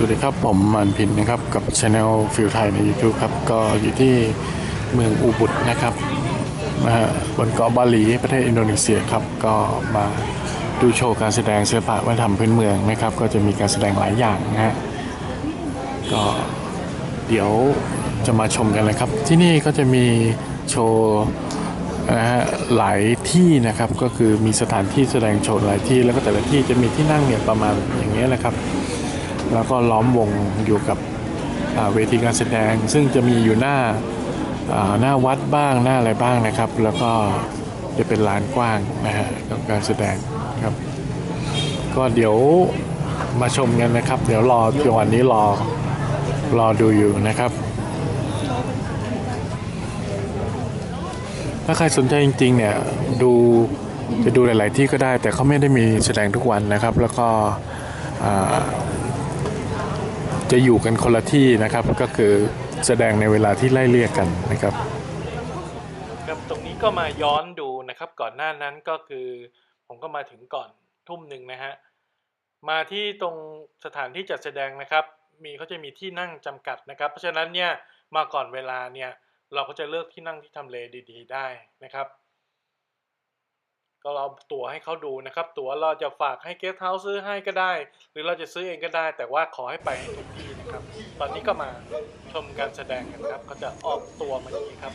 สวัสดีครับ ผมมันพินนะครับ กับช anel ฟิลไทยใน YouTube ครับ ก็อยู่ที่เมืองอูบุดนะครับนะฮะบนเกาะบาหลีประเทศอินโดนีเซียครับ ก็มาดูโชว์การแสดงศิลปะวัฒนธรรมพื้นเมืองนะครับ ก็จะมีการแสดงหลายอย่างนะฮะก็เดี๋ยวจะมาชมกันเลยครับ ที่นี่ก็จะมีโชว์นะฮะหลายที่นะครับก็คือมีสถานที่แสดงโชว์หลายที่แล้วก็แต่ละที่จะมีที่นั่งเนี่ยประมาณอย่างเงี้ยแหละครับ แล้วก็ล้อมวงอยู่กับเวทีการแสดง ซึ่งจะมีอยู่หน้าหน้าวัดบ้างหน้าอะไรบ้างนะครับ แล้วก็จะเป็นลานกว้างนะฮะกับการแสดงครับ ก็เดี๋ยวมาชมกันนะครับ เดี๋ยวรอจังหวะนี้รอรอดูอยู่นะครับ ถ้าใครสนใจจริง ๆ เนี่ยดูจะดูหลาย ๆ ที่ก็ได้ แต่เขาไม่ได้มีแสดงทุกวันนะครับ แล้วก็อ่า จะอยู่กันคนละที่นะครับ ก็คือแสดงในเวลาที่ไล่เลี่ยกกันนะครับครับตรงนี้ก็มาย้อนดูนะครับ ก่อนหน้านั้นก็คือผมก็มาถึงก่อนทุ่มหนึ่งนะฮะมาที่ตรงสถานที่จัดแสดงนะครับ มีเขาจะมีที่นั่งจำกัดนะครับ เพราะฉะนั้นเนี่ยมาก่อนเวลาเนี่ยเราก็จะเลือกที่นั่งที่ทำเลดี ๆ ได้นะครับ เราตั๋วให้เขาดูนะครับ ตั๋วเราจะฝากให้เกสเฮาส์ซื้อให้ก็ได้ หรือเราจะซื้อเองก็ได้ แต่ว่าขอให้ไปให้ทุกที่นะครับ ตอนนี้ก็มาชมการแสดงกันครับเขาจะออกตัวมาอย่างนี้ครับ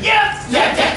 Yes! Yes! Yes!